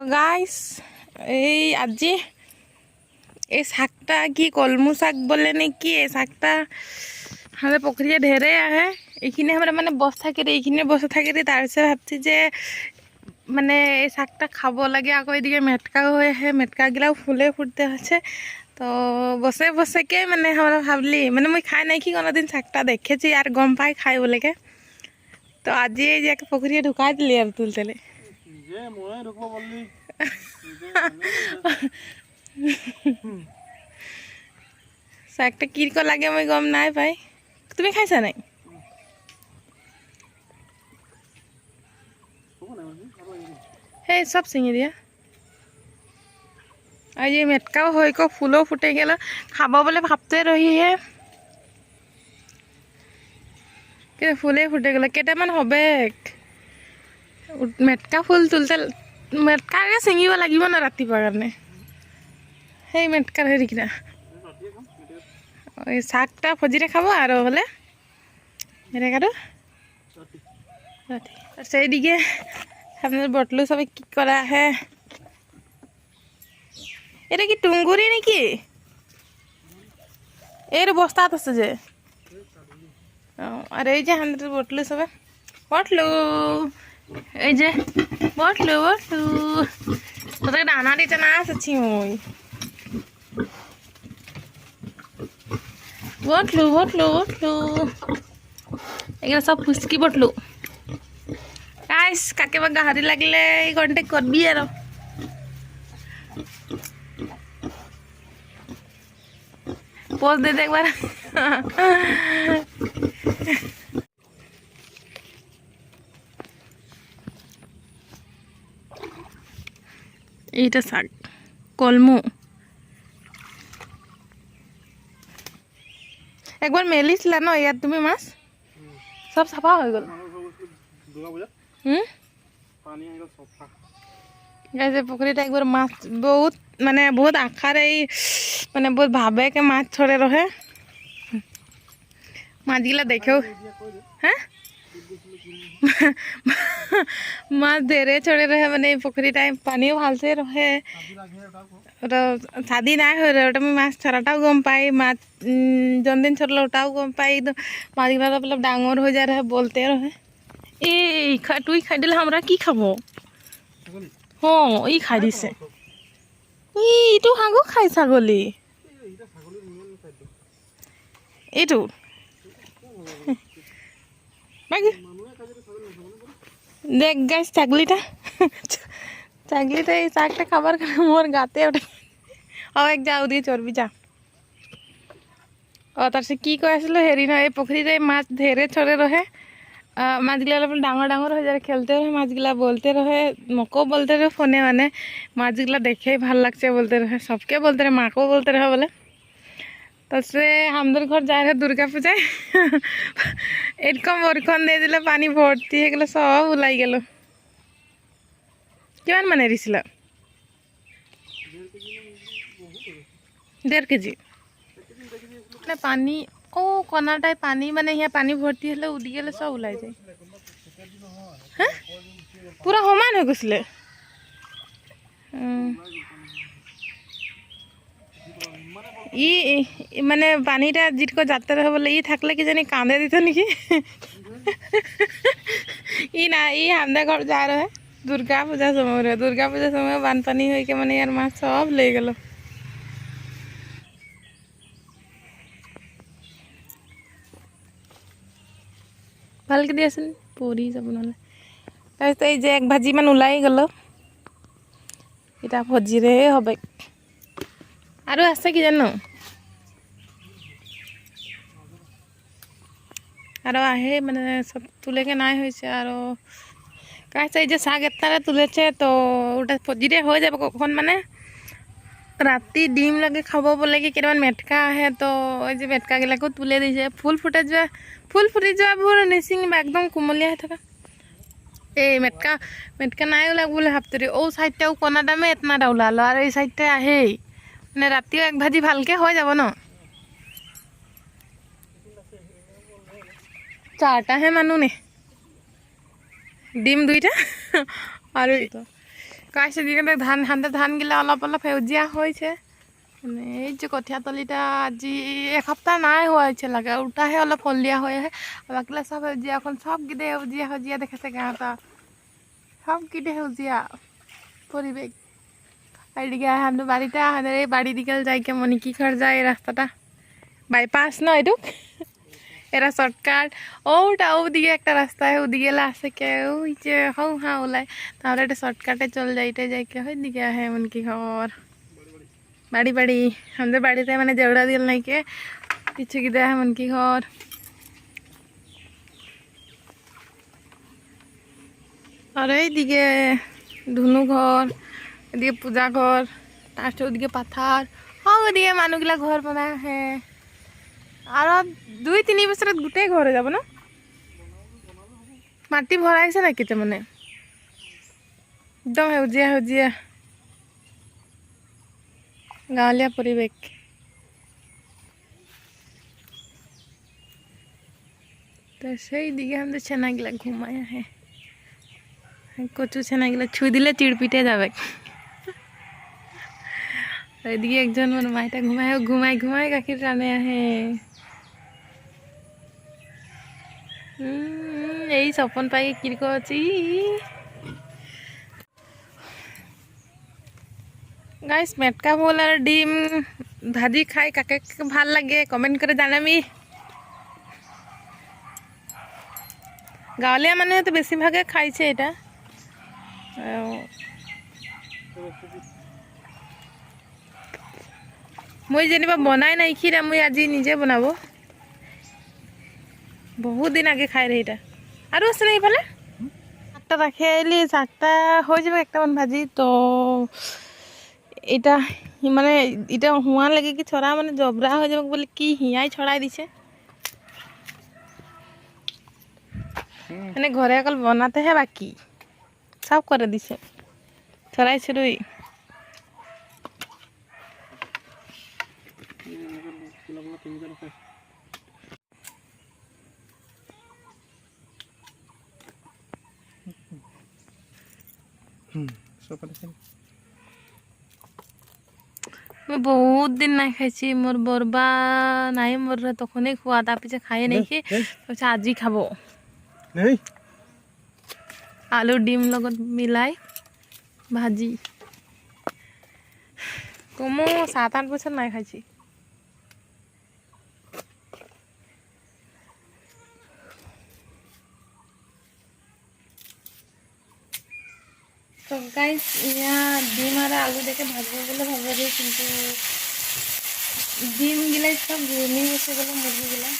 Guys এই আজি এই শাকটা কি কলমু শাক বলে নাকি এই শাকটা আমাদের পুকুরিয়ে ঢেরে আহে। এইখিনি আমরা মানে বস্তা কেটে এইখিনি বসে থাকি তাৰপিছত ভাবছি যে মানে এই শাকটা খাব লাগে। আকৌ এদিকে মেটকা হৈ আহে। মেটকাগিলাও ফুলে ফুটতে হচ্ছে তো বসে বসেকে মানে আমরা ভাবলি মানে মই খাই নাই, কি কোনোদিন শাকটা দেখেছি আর গম পাই খাই বলেকে তো আজি এই যে পুকুরিয়ে ঢুকাই দিলি আর তুলতেলে। নিজে ময়ে ঢুকব শাকটা কীরকম লাগে আমি গম নাই পাই তুমি খাইছা নাই? সেই সব চিঙি দিয়া। আৰু এই মেটকাও হৈ ক ফুলো ফুটে গেল। খাব বলে ভাবতে রহিহে ফুলে ফুটে গেল, কেইটামান হবে মেটকা ফুল তুলতে মেটকাকে ছিঙিব লাগিব ন ৰাতিপুৱা কাৰণে। সেই মেটকাৰ হেৰি কিনা। ওই শাকটা ফজিরে খাব আর হলে। কাটো আর সেইদিকে বটলু সবাই কি করা আহে। এটা কি টুঙ্গুরি নাকি? এর বস্তাত আছে যে। ও, আর এই যে আমাদের বটলু সবাই বটলু। এই যে বটলু বটলু তোদের ডানা দিতে না আসছি ওই বটলু বটলু বটলু এগুলো সব ফুচকি বটলু গাইস কাকে বা গাহারি লাগলে কন্টেক্ট করবি আর পোজ দে দে এইটা শাক। কলমু। একবার মেলিছিলা ন ইয়াত তুমি মাছ। সব চাফা হৈ গ'ল। যে পুখুৰীত একবাৰ মাছ বহুত মানে বহুত আশাৰে এই মানে বহুত ভাবেকে মাছ ছড়ে ৰহে। মাছগিলা দেখেও হ্যাঁ মাছ ধেৰে ছড়ে ৰহে মানে এই পুখুৰীটাই পানীও ভালছে ৰহে। শাদি নাই রে ওটা আমি মাছ ছাড়াটাও গম পাই, মাছ জনদিন ছড়লো ওটাও গম পাই মাছগুলা অলপ ডাঙর হয়ে যায় রহে বলতে রহে এই তুই খাই দিলে আমরা কি খাব? হ্যাঁ ই খাই দিছে। ইটো হাগো খাই ছাগলী। এইটো? বাকি দেখ গাছ ছাগলিটা ছাগলিটা এই শাকটা খাবার মোর গাতে ওঠে ও এক যা ওদিকে চর্বি যা। ও তার সে কি কৈ আছিলো হেৰি নহয় এই পুখুৰীতে মাছ চৰে ৰহে আহ, মাছগিলা অলপ ডাঙৰ ডাঙৰ হৈ যায় খেলতে ৰহে মাছগিলা বলতে রহে মোকো বলতে রহে ফোনে মানে। মাছগুলা দেখেই ভালো লাগছে বলতে রহে সবকে বলতে রহে মাকেও বলতে রহে বলে। তারপরে আমাদের ঘর যায় রহে দুর্গা পূজায়। এরকম বরক্ষণ দিয়ে দিলে পানি ভর্তি হয়ে গেলে সব ওলাই গেল। কিমান মানে এৰিছিল? ডেৰ কেজি। মানে পানী অঁ কণাটাই পানী মানে সেয়া পানী ভৰ্তি হ'লে উদি গ'লে চব ওলাই যায়। হা? পূৰা সমান হৈ গৈছিলে। উম। ই মানে পানীটা যিটকৈ যাত্ৰা হ'বলৈ ই থাকিলে কিজানি কান্দে দিত নেকি? ই নাই ই হামদা ঘৰ যায় ৰহে। দুৰ্গা পূজা সময়ৰে দুৰ্গা পূজা সময় বানপানী হৈকে মানে ইয়াৰ মাছ চব লৈ গ'ল। ভালকে দিয়াচোন, পৰি যাব নহ'লে। তাৰপিছত এই যে এক ভাজিমান ওলাই গ'ল। এতিয়া ভজিৰে হবে আৰু আছে কি জানো? আৰু আহে মানে সব তুলেকে নাই হয়েছে আৰু কাছে এই যে শাক এটারে তুলেছে, তো ওটা ফজিরে হয়ে যাবে কখন মানে। রাতি ডিম লাগে খাব বলে কি কেইটামান মেটকা আহে, তো ওই যে মেটকাগিলাকো তুলে দিছে। ফুল ফুটে যোৱা, ফুল ফুটি যোৱাবোৰ নিচিঙিবা একদম কুমলীয়া হৈ থকা। এই মেটকা মেটকা নাই ওলাক বুলি ভাবতে ও চাইডটাও কণা দামে এটনাটা ওলালো। আৰু এই চাইডটাই আহেই। মানে ৰাতিও এক ভাজি ভালকে হৈ যাব ন? চাৰটাহে মানুহ নে? ডিম দুইটা? আৰু কাইছে দিকে ধান ধানতে ধানগিলা অলপ অলপ সেউজীয়া হৈছে। মানে এই যে কঠীয়াতলিটা আজি এসপ্তাহ নাই হোৱা হৈছে লাগে। উল্টাহে অলপ হলদিয়া হৈ আহে। বাকিলা চব সেউজীয়া। এখন চবকেইটা সেউজীয়া সেউজীয়া দেখাইছে গাঁৱত সবকেইটা সেউজীয়া। পরিবেশ এদিকে দিকে যাইকে মনিকি ঘর যায় এই রাস্তাটা? বাইপাস ন এটুক? এটা শর্টকাট ওটা ওদিকে একটা রাস্তা, ওদিকে আছে কে ওই যে হৌ হা ওলাই। তাহলে এটা শর্টকাটে চলে যাইতে যাইকে ওইদিকে আহে মনিকি ঘর বাড়ি বাড়ি। আমাদের মানে জেউড়া দিল নাইকে কিছু কি দেয় ঘর আর এইদিকে ধুনু ঘর। এদিকে পূজা ঘর তাৰপিছত ওদিকে পাথাৰ। অঁ, ওদিকে মানুহবিলাক ঘৰ বনাই আহে। আৰু দুই, তিনি বছৰত গোটেই ঘৰ হৈ যাব ন? মাটি ভৰাইছে নেকি তাৰমানে একদম সেউজীয়া সেউজীয়া। গাঁৱলীয়া পৰিৱেশ। তো সেই দিকে আমাদের ছেনাগুলা ঘুমায় আহে। কচু ছেনাগুলো ছুঁ দিলে চিড়পিটে যাবে। এদিকে একজন মানে মাইটা ঘুমায় ঘুমাই ঘুমাই গাখীৰ টানে আহে। এই সপন পাই কি করছি। গাইস মেটকা ভোল আর ডিম, ভাজি খাই, কাকে কাকে ভালো লাগে কমেন্ট করে জানাবি। গাঁৱলীয়া মানুহে তো বেছিভাগে খাইছে এটা। মই যেনিবা বনাই নাইকি না মই আজি নিজে বনাব। বহুত দিন আগে খাই এটা। আৰু আছে না এইফালে? শাকটা রাখি আইলি শাকটা হয়ে যাবে একটামান ভাজি। তো এটা মানে এটা হুয়া লাগে কি ছড়া মানে জবরা হয়ে যাবে বলে কি হিয়াই ছড়াই দিছে। মানে ঘরে অকল বনাতেহে বাকি। সব করে দিছে। ছড়াই ছড়ুই কোলা কোলা কেমিকেল আছে চব আছে মই বহুত দিন নাই খাইছি মোর বরবা নাই মোর তখনই খোয়া তার পিছে খাইয়ে নাকি তাৰপিছত আজি খাব। আলু ডিম লগত মিলাই ভাজি। কমো সাত আট বছর নাই খাইছি। তো গাইস ইয়া ডিম আর আলু দেখে ভাজবো বলে ভাবছি কিন্তু ডিম গিলাই সব ঘুমি বসে গেল মুরগিগুলা।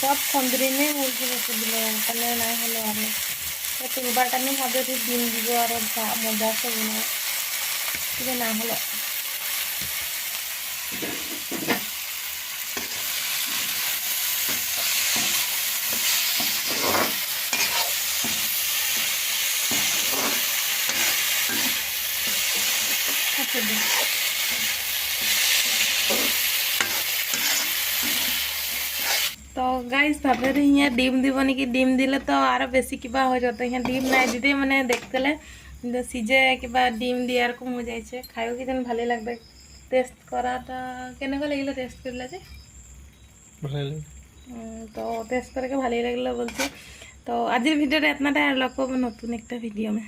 সব খন্দরিনে মুরগি বসে দিল, তাহলে নাই হলো আরও তুলবার টাইমে ভাবে ডিম দিব আরও মজা আছে বনাও না হলো আচ্ছা তো গাইজ ভাবে হিয়া ডিম দিব নেকি? ডিম দিলে তো আরও বেশি কিবা হৈ যাব। হিয়া ডিম নাই দিতে মানে দেখতেলে সিজে কিবা ডিম দিয়ে এরকম হয়ে যাইছে। খাইও কি যেন ভালোই লাগবে। টেস্ট করাটা কেনেকুৱা লাগিলে টেস্ট কৰিলে যে? ভালো তো টেস্ট করে ভালোই লাগল বলছি। তো আজির ভিডিওটা এতনাটাই আর পাবো নতুন একটা ভিডিও মে